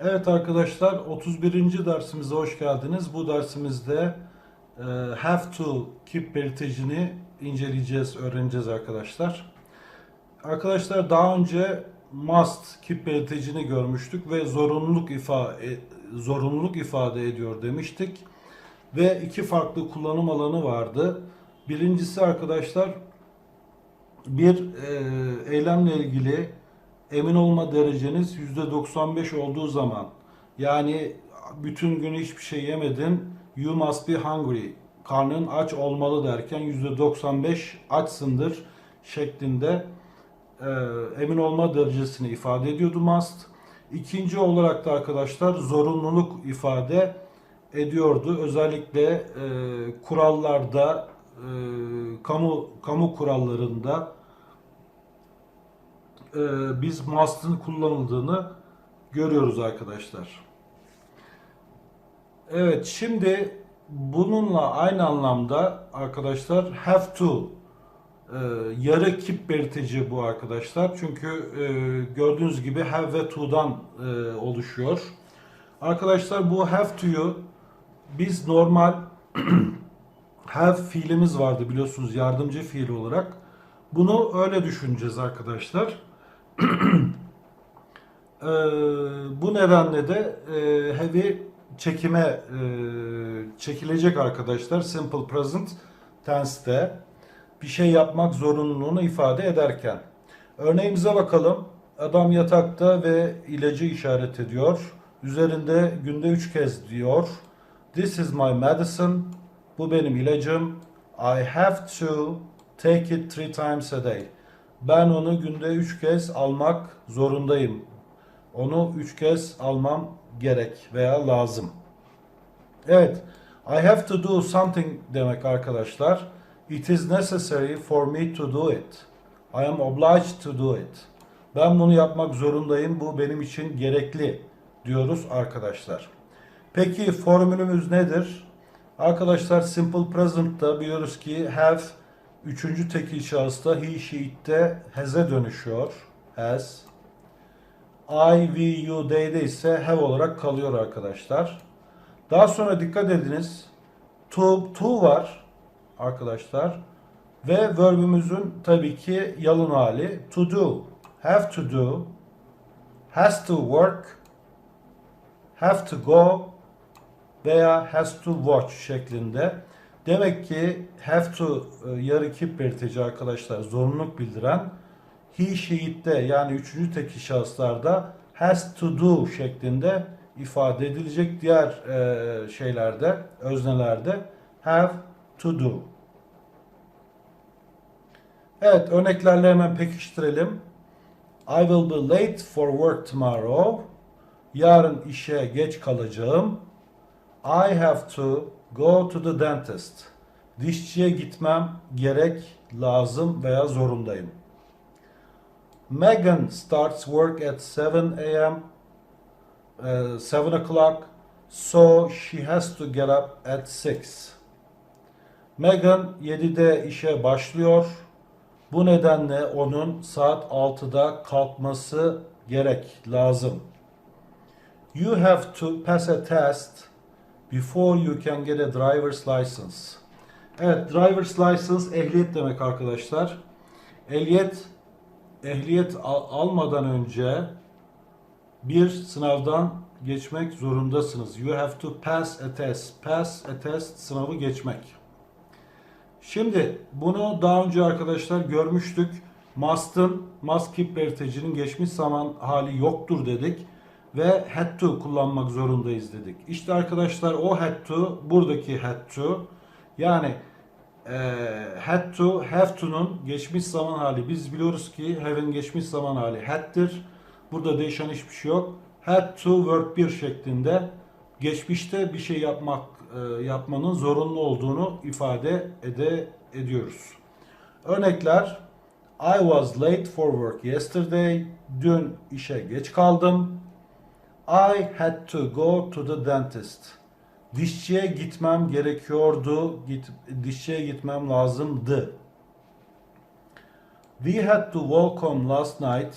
Evet arkadaşlar 31. dersimize hoş geldiniz. Bu dersimizde e, have to keep belirtecini inceleyeceğiz, öğreneceğiz arkadaşlar. Arkadaşlar daha önce must keep belirtecini görmüştük ve zorunluluk ifade zorunluluk ifade ediyor demiştik. Ve iki farklı kullanım alanı vardı. Birincisi arkadaşlar bir e, eylemle ilgili emin olma dereceniz %95 olduğu zaman yani bütün gün hiçbir şey yemedin you must be hungry karnın aç olmalı derken %95 açsındır şeklinde e, emin olma derecesini ifade ediyordu must. İkinci olarak da arkadaşlar zorunluluk ifade ediyordu. Özellikle e, kurallarda, e, kamu kamu kurallarında e, biz must'ın kullanıldığını görüyoruz arkadaşlar. Evet şimdi bununla aynı anlamda arkadaşlar have to e, yarı kip belirtici bu arkadaşlar. Çünkü e, gördüğünüz gibi have ve to'dan e, oluşuyor. Arkadaşlar bu have to'yu biz normal have fiilimiz vardı biliyorsunuz yardımcı fiil olarak. Bunu öyle düşüneceğiz arkadaşlar. Ee, bu nedenle de e, heavy çekime e, çekilecek arkadaşlar simple present tense'te bir şey yapmak zorunluluğunu ifade ederken. Örneğimize bakalım. Adam yatakta ve ilacı işaret ediyor. Üzerinde günde üç kez diyor. This is my medicine. Bu benim ilacım. I have to take it three times a day. Ben onu günde üç kez almak zorundayım. Onu üç kez almam gerek veya lazım. Evet, I have to do something demek arkadaşlar. It is necessary for me to do it. I am obliged to do it. Ben bunu yapmak zorundayım. Bu benim için gerekli diyoruz arkadaşlar. Peki formülümüz nedir? Arkadaşlar simple present'ta biliyoruz ki have üçüncü tekil şahısta he, she, it'te has'e dönüşüyor. Has. I, we, you, they'de ise have olarak kalıyor arkadaşlar. Daha sonra dikkat ediniz. To, to var arkadaşlar. Ve verbimizin tabii ki yalın hali to do. Have to do. Has to work. Have to go veya has to watch şeklinde. Demek ki have to e, yarı kip arkadaşlar zorunluluk bildiren he, she, it'te yani üçüncü tekil şahıslarda has to do şeklinde ifade edilecek diğer e, şeylerde, öznelerde have to do. Evet, örneklerle hemen pekiştirelim. I will be late for work tomorrow. Yarın işe geç kalacağım. I have to go to the dentist. Dişçiye gitmem gerek, lazım veya zorundayım. Megan starts work at 7 a.m. uh, 7 o'clock, so she has to get up at 6. Megan 7'de işe başlıyor. Bu nedenle onun saat 6'da kalkması gerek, lazım. You have to pass a test before you can get a driver's license. Evet, driver's license ehliyet demek arkadaşlar. Ehliyet ehliyet al- almadan önce bir sınavdan geçmek zorundasınız. You have to pass a test. Pass a test sınavı geçmek. Şimdi bunu daha önce arkadaşlar görmüştük. Must'ın, must keep belirtecinin geçmiş zaman hali yoktur dedik ve had to kullanmak zorundayız dedik. İşte arkadaşlar o had to buradaki had to yani e, had to have to'nun geçmiş zaman hali. Biz biliyoruz ki have'in geçmiş zaman hali had'tir. Burada değişen hiçbir şey yok. Had to verb 1 şeklinde geçmişte bir şey yapmak e, yapmanın zorunlu olduğunu ifade ede ediyoruz. Örnekler I was late for work yesterday. Dün işe geç kaldım. I had to go to the dentist. Dişçiye gitmem gerekiyordu. Git, dişçiye gitmem lazımdı. We had to walk home last night.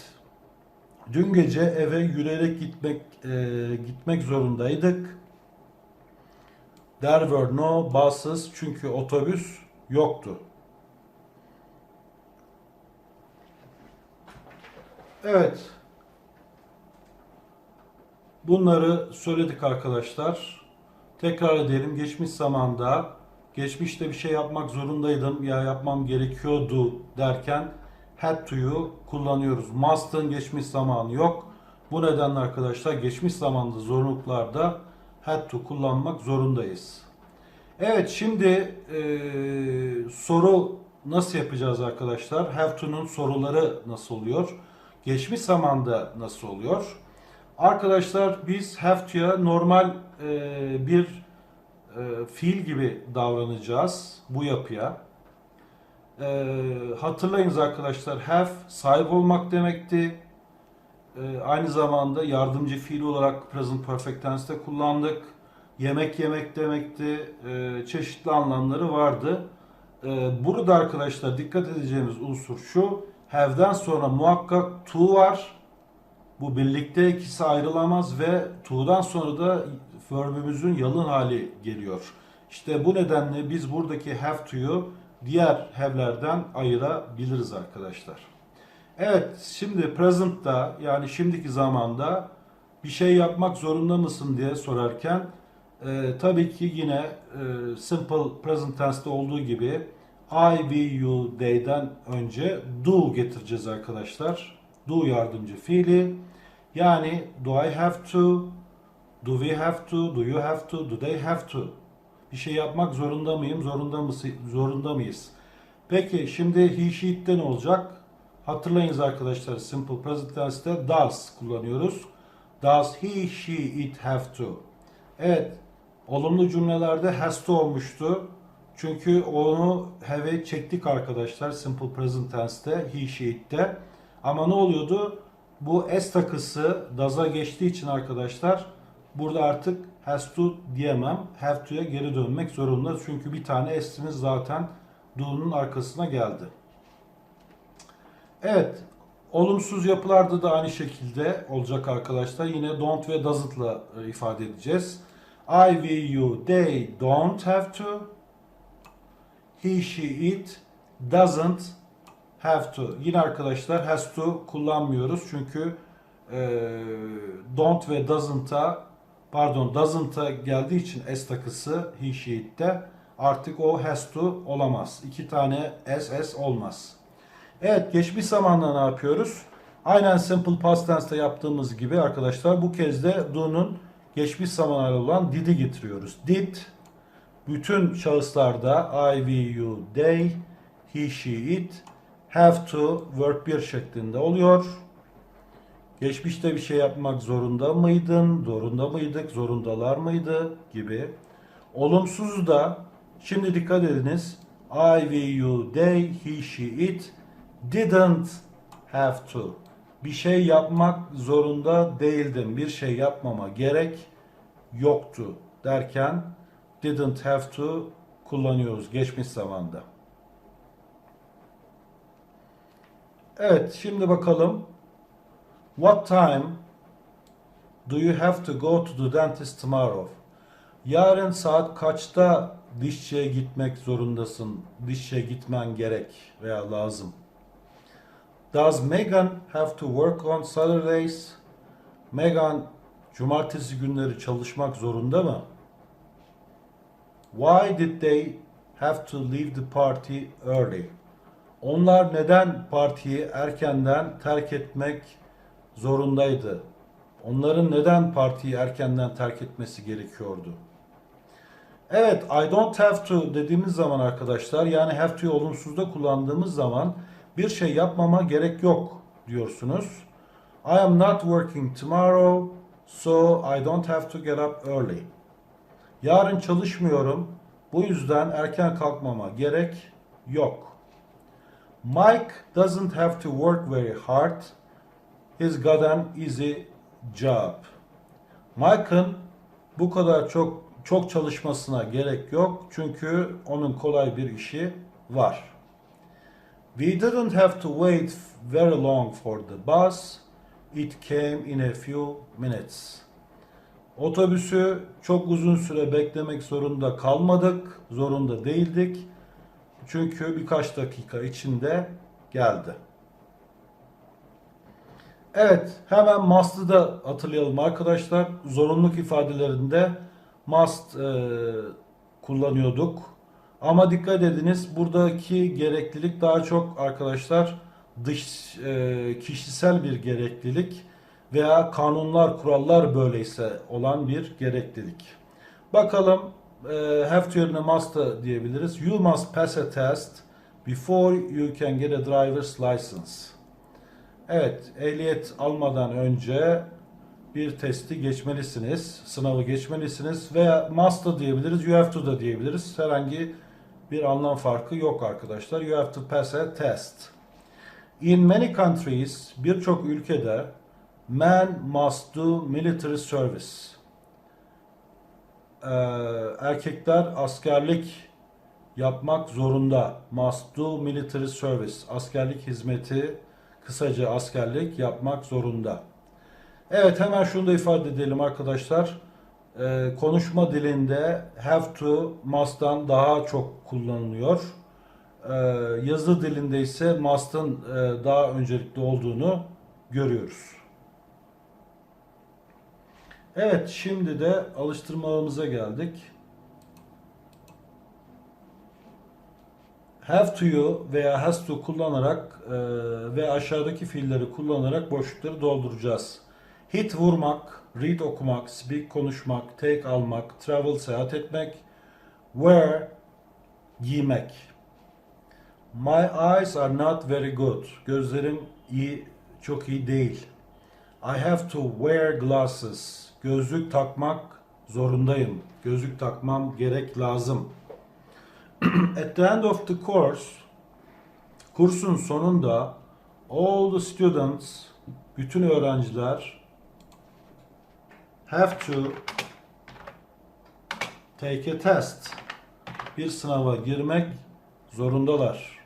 Dün gece eve yürüyerek gitmek e, gitmek zorundaydık. There were no buses çünkü otobüs yoktu. Evet. Bunları söyledik arkadaşlar. Tekrar edelim. Geçmiş zamanda geçmişte bir şey yapmak zorundaydım ya yapmam gerekiyordu derken had to'yu kullanıyoruz. Must'ın geçmiş zamanı yok. Bu nedenle arkadaşlar geçmiş zamanda zorunluluklarda had to kullanmak zorundayız. Evet şimdi eee, soru nasıl yapacağız arkadaşlar? Have to'nun soruları nasıl oluyor? Geçmiş zamanda nasıl oluyor? Arkadaşlar biz have normal eee, bir eee, fiil gibi davranacağız bu yapıya. Eee, hatırlayınız arkadaşlar have sahip olmak demekti. Eee, aynı zamanda yardımcı fiil olarak present perfect tense'te kullandık. Yemek yemek demekti. Eee, çeşitli anlamları vardı. Eee, burada arkadaşlar dikkat edeceğimiz unsur şu. Have'den sonra muhakkak to var. Bu birlikte ikisi ayrılamaz ve to'dan sonra da verbimizin yalın hali geliyor. İşte bu nedenle biz buradaki have to'yu diğer have'lerden ayırabiliriz arkadaşlar. Evet, şimdi present'ta yani şimdiki zamanda bir şey yapmak zorunda mısın diye sorarken e, tabii ki yine e, simple present tense'te olduğu gibi I, we, you, they'den önce do getireceğiz arkadaşlar. Do yardımcı fiili. Yani do I have to, do we have to, do you have to, do they have to? Bir şey yapmak zorunda mıyım, zorunda mısın, zorunda mıyız? Peki şimdi he, she'de ne olacak? Hatırlayınız arkadaşlar simple present tense'te does kullanıyoruz. Does he, she, it have to? Evet, olumlu cümlelerde has to olmuştu. Çünkü onu have'e çektik arkadaşlar simple present tense'te, he, she, it'te. Ama ne oluyordu? Bu s takısı does'a geçtiği için arkadaşlar burada artık has to diyemem. Have to'ya geri dönmek zorunda. Çünkü bir tane s'imiz zaten do'nun arkasına geldi. Evet. Olumsuz yapılarda da aynı şekilde olacak arkadaşlar. Yine don't ve doesn't'la e, ifade edeceğiz. I, we, you, they don't have to. He, she, it doesn't have to. Yine arkadaşlar has to kullanmıyoruz. Çünkü e, don't ve doesn't'a pardon doesn't'a geldiği için s takısı he, she, it'te artık o has to olamaz. İki tane s, s olmaz. Evet geçmiş zamanda ne yapıyoruz? Aynen simple past tense'te yaptığımız gibi arkadaşlar bu kez de do'nun geçmiş zamanı olan did'i getiriyoruz. Did bütün şahıslarda I, we, you, they, he, she, it have to verb 1 şeklinde oluyor. Geçmişte bir şey yapmak zorunda mıydın? Zorunda mıydık? Zorundalar mıydı? Gibi. Olumsuz da şimdi dikkat ediniz. I, we, you, they, he, she, it didn't have to. Bir şey yapmak zorunda değildim. Bir şey yapmama gerek yoktu derken didn't have to kullanıyoruz geçmiş zamanda. Evet, şimdi bakalım. What time do you have to go to the dentist tomorrow? Yarın saat kaçta dişçiye gitmek zorundasın? Dişçiye gitmen gerek veya lazım. Does Megan have to work on Saturdays? Megan cumartesi günleri çalışmak zorunda mı? Why did they have to leave the party early? Onlar neden partiyi erkenden terk etmek zorundaydı? Onların neden partiyi erkenden terk etmesi gerekiyordu? Evet, I don't have to dediğimiz zaman arkadaşlar, yani have to'yu olumsuzda kullandığımız zaman bir şey yapmama gerek yok diyorsunuz. I am not working tomorrow, so I don't have to get up early. Yarın çalışmıyorum, bu yüzden erken kalkmama gerek yok. Mike doesn't have to work very hard. He's got an easy job. Mike'ın bu kadar çok çok çalışmasına gerek yok çünkü onun kolay bir işi var. We didn't have to wait very long for the bus. It came in a few minutes. Otobüsü çok uzun süre beklemek zorunda kalmadık, zorunda değildik. Çünkü birkaç dakika içinde geldi. Evet, hemen must'ı da hatırlayalım arkadaşlar. Zorunluluk ifadelerinde must e, kullanıyorduk. Ama dikkat ediniz buradaki gereklilik daha çok arkadaşlar dış e, kişisel bir gereklilik veya kanunlar, kurallar böyleyse olan bir gereklilik. Bakalım e, have to yerine must da diyebiliriz. You must pass a test before you can get a driver's license. Evet, ehliyet almadan önce bir testi geçmelisiniz, sınavı geçmelisiniz veya must da diyebiliriz, you have to da diyebiliriz. Herhangi bir anlam farkı yok arkadaşlar. You have to pass a test. In many countries, birçok ülkede men must do military service. Ee, erkekler askerlik yapmak zorunda. Must do military service. Askerlik hizmeti, kısaca askerlik yapmak zorunda. Evet hemen şunu da ifade edelim arkadaşlar. Ee, konuşma dilinde have to must'tan daha çok kullanılıyor. Ee, yazı dilinde ise must'ın e, daha öncelikli olduğunu görüyoruz. Evet şimdi de alıştırmalarımıza geldik. Have to'yu veya has to kullanarak e, ve aşağıdaki fiilleri kullanarak boşlukları dolduracağız. Hit vurmak, read okumak, speak konuşmak, take almak, travel seyahat etmek, wear giymek. My eyes are not very good. Gözlerim iyi, çok iyi değil. I have to wear glasses. Gözlük takmak zorundayım. Gözlük takmam gerek lazım. At the end of the course, kursun sonunda all the students, bütün öğrenciler have to take a test. Bir sınava girmek zorundalar.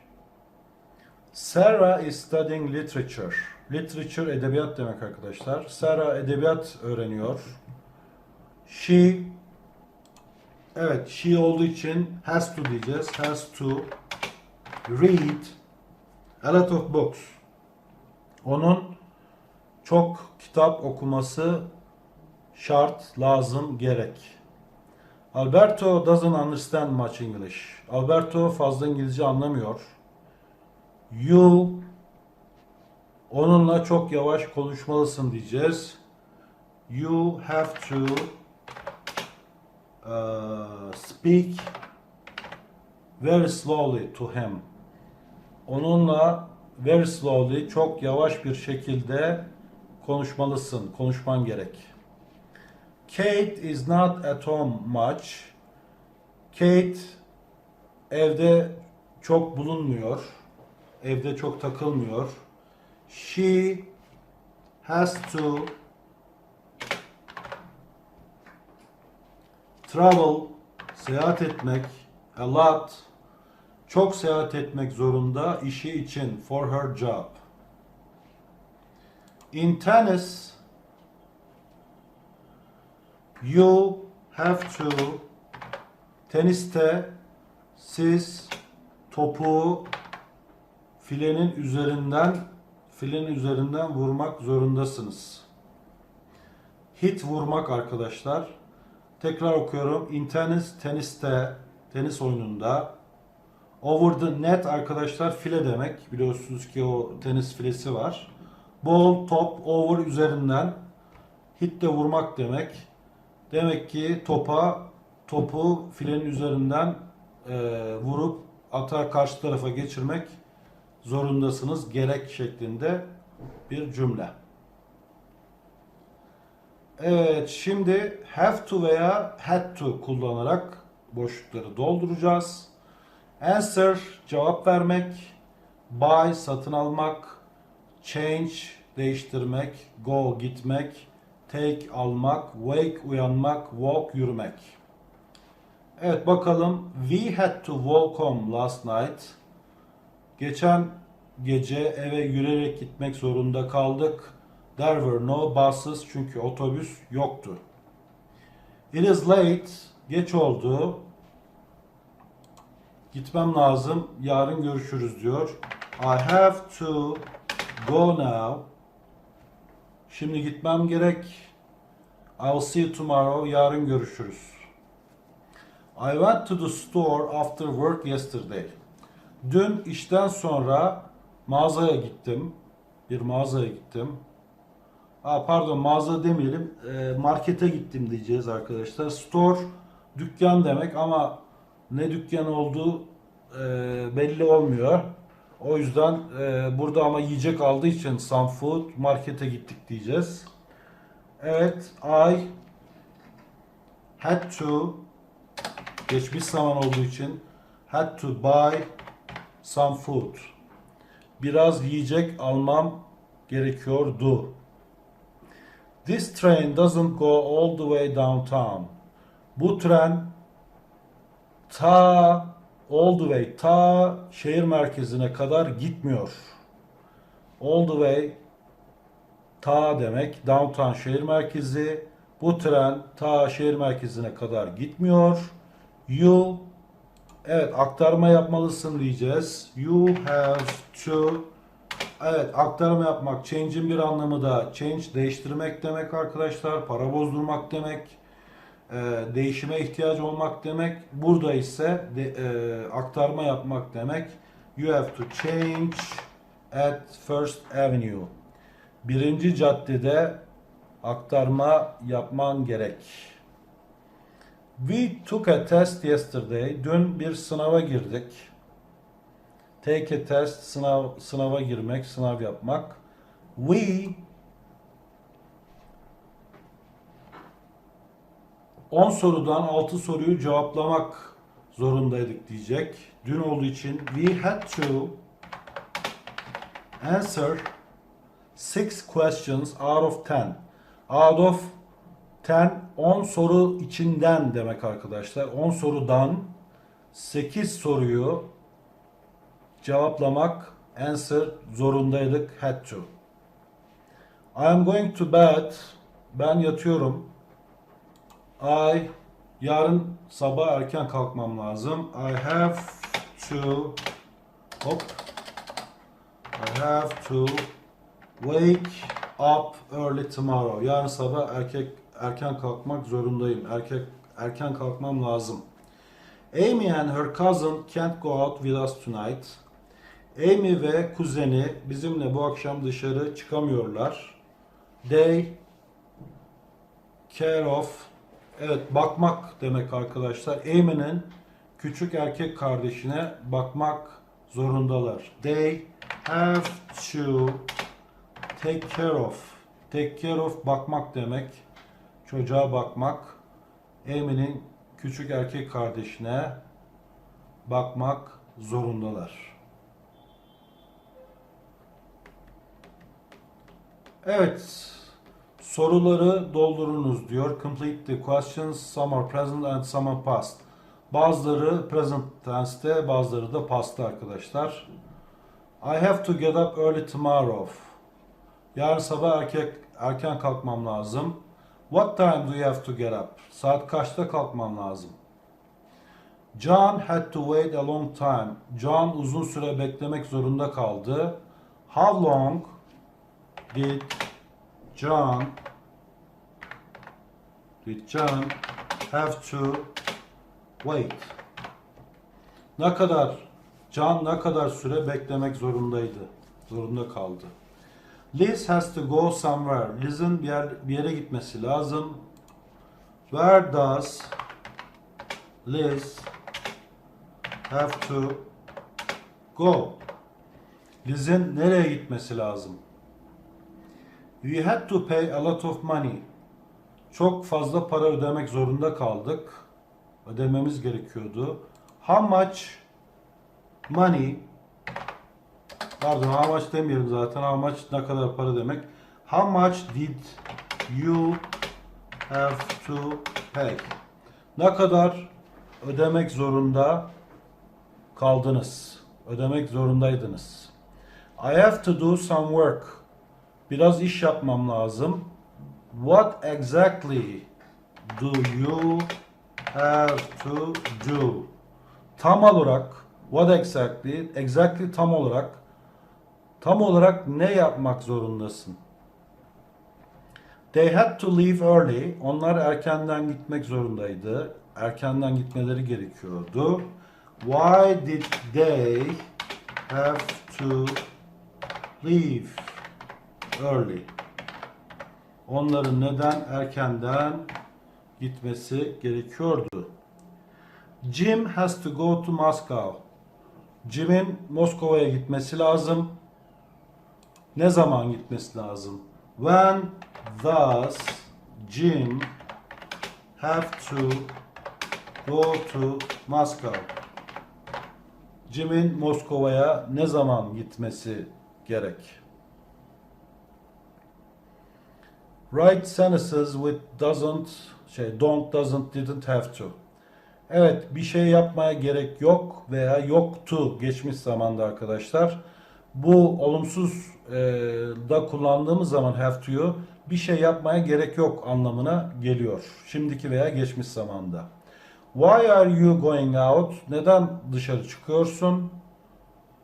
Sarah is studying literature. Literature edebiyat demek arkadaşlar. Sarah edebiyat öğreniyor. She Evet, she olduğu için has to diyeceğiz. Has to read a lot of books. Onun çok kitap okuması şart, lazım, gerek. Alberto doesn't understand much English. Alberto fazla İngilizce anlamıyor. You onunla çok yavaş konuşmalısın diyeceğiz. You have to uh, speak very slowly to him. Onunla very slowly, çok yavaş bir şekilde konuşmalısın, konuşman gerek. Kate is not at home much. Kate evde çok bulunmuyor. Evde çok takılmıyor. She has to travel seyahat etmek a lot çok seyahat etmek zorunda işi için for her job. In tennis you have to teniste siz topu filenin üzerinden filenin üzerinden vurmak zorundasınız. Hit vurmak arkadaşlar. Tekrar okuyorum. In teniste, tenis oyununda. Over the net arkadaşlar file demek. Biliyorsunuz ki o tenis filesi var. Ball, top, over üzerinden. Hit de vurmak demek. Demek ki topa, topu filenin üzerinden e, vurup ata karşı tarafa geçirmek zorundasınız. Gerek şeklinde bir cümle. Evet, şimdi have to veya had to kullanarak boşlukları dolduracağız. Answer cevap vermek, buy satın almak, change değiştirmek, go gitmek, take almak, wake uyanmak, walk yürümek. Evet bakalım. We had to walk home last night. Geçen gece eve yürüyerek gitmek zorunda kaldık. There were no buses çünkü otobüs yoktu. It is late. Geç oldu. Gitmem lazım. Yarın görüşürüz diyor. I have to go now. Şimdi gitmem gerek. I'll see you tomorrow. Yarın görüşürüz. I went to the store after work yesterday. Dün işten sonra mağazaya gittim. Bir mağazaya gittim. Aa, pardon mağaza demeyelim. e, markete gittim diyeceğiz arkadaşlar. Store dükkan demek ama ne dükkan olduğu e, belli olmuyor. O yüzden e, burada ama yiyecek aldığı için some food markete gittik diyeceğiz. Evet, I had to geçmiş zaman olduğu için had to buy some food. Biraz yiyecek almam gerekiyordu. This train doesn't go all the way downtown. Bu tren ta all the way ta şehir merkezine kadar gitmiyor. All the way ta demek downtown şehir merkezi. Bu tren ta şehir merkezine kadar gitmiyor. You evet aktarma yapmalısın diyeceğiz. You have to Evet aktarma yapmak. Change'in bir anlamı da change değiştirmek demek arkadaşlar. Para bozdurmak demek. e, değişime ihtiyacı olmak demek. Burada ise de, e, aktarma yapmak demek. You have to change at First Avenue. Birinci caddede aktarma yapman gerek. We took a test yesterday. Dün bir sınava girdik. Take a test, sınav, sınava girmek, sınav yapmak. We 10 sorudan 6 soruyu cevaplamak zorundaydık diyecek. Dün olduğu için we had to answer 6 questions out of 10. Out of 10 10 soru içinden demek arkadaşlar. 10 sorudan 8 soruyu cevaplamak answer zorundaydık had to. I am going to bed. Ben yatıyorum. I yarın sabah erken kalkmam lazım. I have to hop I have to wake up early tomorrow. Yarın sabah erkek erken kalkmak zorundayım. Erkek erken kalkmam lazım. Amy and her cousin can't go out with us tonight. Amy ve kuzeni bizimle bu akşam dışarı çıkamıyorlar. They care of evet bakmak demek arkadaşlar. Amy'nin küçük erkek kardeşine bakmak zorundalar. They have to take care of. Take care of bakmak demek. Çocuğa bakmak. Amy'nin küçük erkek kardeşine bakmak zorundalar. Evet. Soruları doldurunuz diyor. Complete the questions. Some are present and some are past. Bazıları present tense'te, bazıları da past'ta arkadaşlar. I have to get up early tomorrow. Yarın sabah erkek erken kalkmam lazım. What time do you have to get up? Saat kaçta kalkmam lazım? John had to wait a long time. John uzun süre beklemek zorunda kaldı. How long did John did John have to wait? Ne kadar John ne kadar süre beklemek zorundaydı? Zorunda kaldı. Liz has to go somewhere. Liz'in bir, yer, bir yere gitmesi lazım. Where does Liz have to go? Liz'in nereye gitmesi lazım? We had to pay a lot of money. Çok fazla para ödemek zorunda kaldık. Ödememiz gerekiyordu. How much money Pardon how much demiyorum zaten. How much ne kadar para demek. How much did you have to pay? Ne kadar ödemek zorunda kaldınız? Ödemek zorundaydınız. I have to do some work. Biraz iş yapmam lazım. What exactly do you have to do? Tam olarak what exactly exactly tam olarak tam olarak ne yapmak zorundasın? They had to leave early. Onlar erkenden gitmek zorundaydı. Erkenden gitmeleri gerekiyordu. Why did they have to leave early? Onların neden erkenden gitmesi gerekiyordu? Jim has to go to Moscow. Jim'in Moskova'ya gitmesi lazım. Ne zaman gitmesi lazım? When does Jim have to go to Moscow? Jim'in Moskova'ya ne zaman gitmesi gerek? Write sentences with doesn't, şey don't, doesn't, didn't have to. Evet, bir şey yapmaya gerek yok veya yoktu geçmiş zamanda arkadaşlar. Bu olumsuz e, da kullandığımız zaman have to'yu bir şey yapmaya gerek yok anlamına geliyor. Şimdiki veya geçmiş zamanda. Why are you going out? Neden dışarı çıkıyorsun?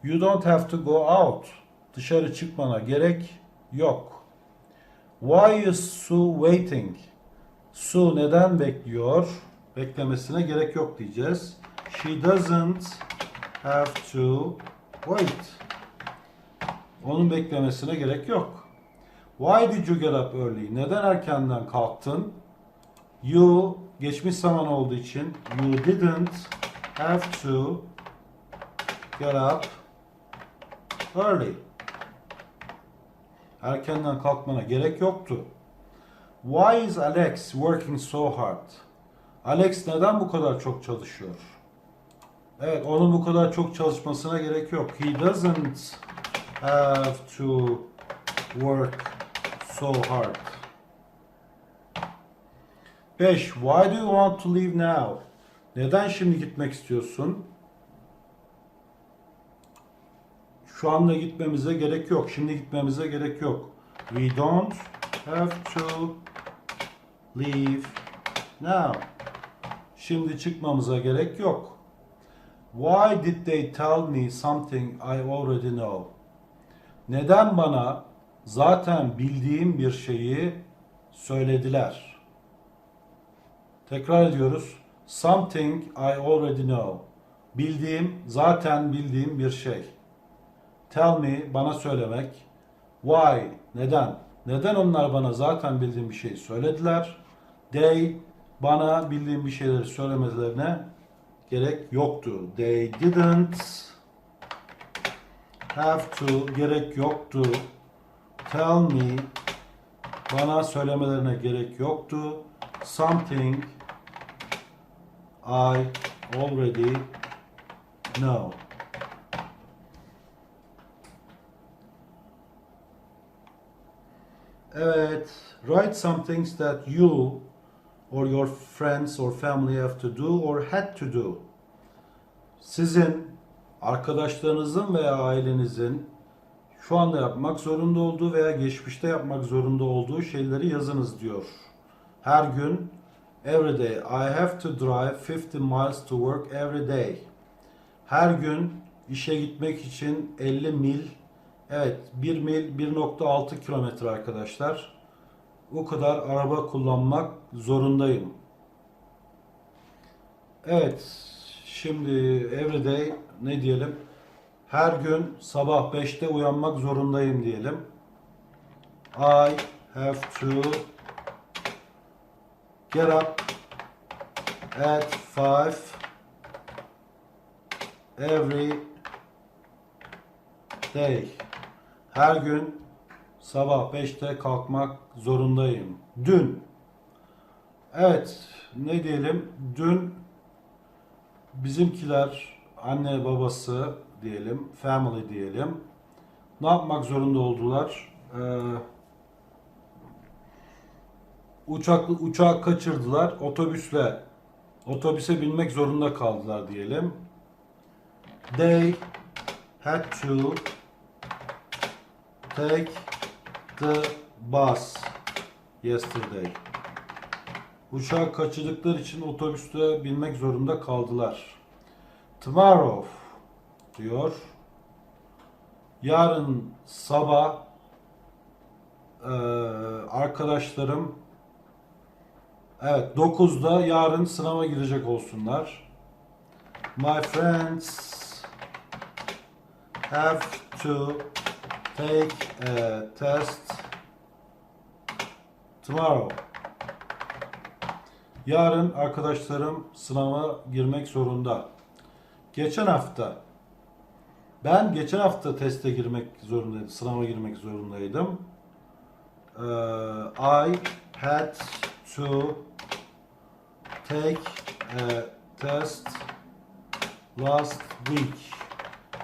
You don't have to go out. Dışarı çıkmana gerek yok. Why is Sue waiting? Sue neden bekliyor? Beklemesine gerek yok diyeceğiz. She doesn't have to wait. Onun beklemesine gerek yok. Why did you get up early? Neden erkenden kalktın? You geçmiş zaman olduğu için you didn't have to get up early. Erkenden kalkmana gerek yoktu. Why is Alex working so hard? Alex neden bu kadar çok çalışıyor? Evet, onun bu kadar çok çalışmasına gerek yok. He doesn't have to work so hard. 5. Why do you want to leave now? Neden şimdi gitmek istiyorsun? Şu anda gitmemize gerek yok. Şimdi gitmemize gerek yok. We don't have to leave now. Şimdi çıkmamıza gerek yok. Why did they tell me something I already know? Neden bana zaten bildiğim bir şeyi söylediler? Tekrar ediyoruz. Something I already know. Bildiğim, zaten bildiğim bir şey. Tell me, bana söylemek. Why, neden? Neden onlar bana zaten bildiğim bir şeyi söylediler? They, bana bildiğim bir şeyleri söylemelerine gerek yoktu. They didn't have to, gerek yoktu. Tell me, bana söylemelerine gerek yoktu. Something I already know. Evet, write some things that you or your friends or family have to do or had to do. Sizin, arkadaşlarınızın veya ailenizin şu anda yapmak zorunda olduğu veya geçmişte yapmak zorunda olduğu şeyleri yazınız diyor. Her gün every day I have to drive 50 miles to work every day. Her gün işe gitmek için 50 mil evet 1 mil 1.6 kilometre arkadaşlar. O kadar araba kullanmak zorundayım. Evet şimdi everyday ne diyelim? Her gün sabah 5'te uyanmak zorundayım diyelim. I have to get up at 5 every day. Her gün sabah 5'te kalkmak zorundayım. Dün. Evet, ne diyelim? Dün bizimkiler, anne babası diyelim, family diyelim. Ne yapmak zorunda oldular? Ee, uçak uçağı kaçırdılar. Otobüsle otobüse binmek zorunda kaldılar diyelim. They had to take the bus yesterday. Uçağı kaçırdıkları için otobüste binmek zorunda kaldılar. Tomorrow diyor. Yarın sabah eee, arkadaşlarım evet 9'da yarın sınava girecek olsunlar. My friends have to take a test tomorrow. Yarın arkadaşlarım sınava girmek zorunda. Geçen hafta ben geçen hafta teste girmek zorundaydım, sınava girmek zorundaydım. Ee, I had to take a test last week.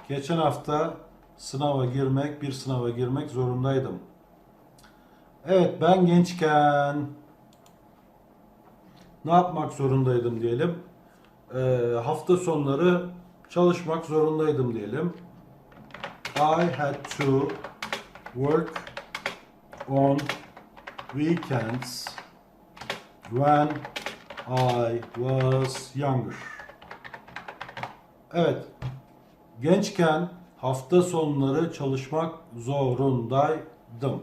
Geçen hafta sınava girmek, bir sınava girmek zorundaydım. Evet, ben gençken ne yapmak zorundaydım diyelim. Ee, hafta sonları çalışmak zorundaydım diyelim. I had to work on weekends when I was younger. Evet. Gençken hafta sonları çalışmak zorundaydım.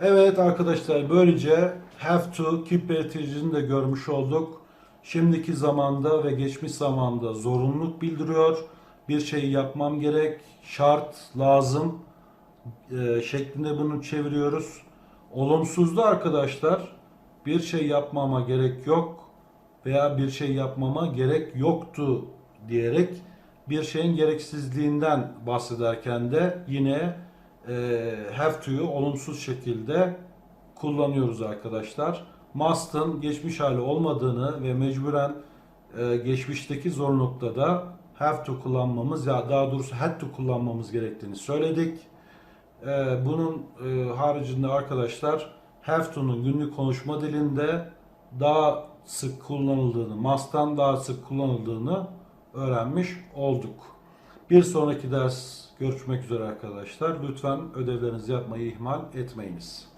Evet arkadaşlar böylece have to keep belirtecini de görmüş olduk. Şimdiki zamanda ve geçmiş zamanda zorunluluk bildiriyor. Bir şeyi yapmam gerek, şart, lazım e, şeklinde bunu çeviriyoruz. Olumsuzda arkadaşlar bir şey yapmama gerek yok veya bir şey yapmama gerek yoktu diyerek bir şeyin gereksizliğinden bahsederken de yine e, have to'yu olumsuz şekilde kullanıyoruz arkadaşlar. Must'ın geçmiş hali olmadığını ve mecburen e, geçmişteki zorunlulukta da have to kullanmamız ya daha doğrusu had to kullanmamız gerektiğini söyledik. E, bunun e, haricinde arkadaşlar have to'nun günlük konuşma dilinde daha sık kullanıldığını, must'tan daha sık kullanıldığını öğrenmiş olduk. Bir sonraki ders görüşmek üzere arkadaşlar. Lütfen ödevlerinizi yapmayı ihmal etmeyiniz.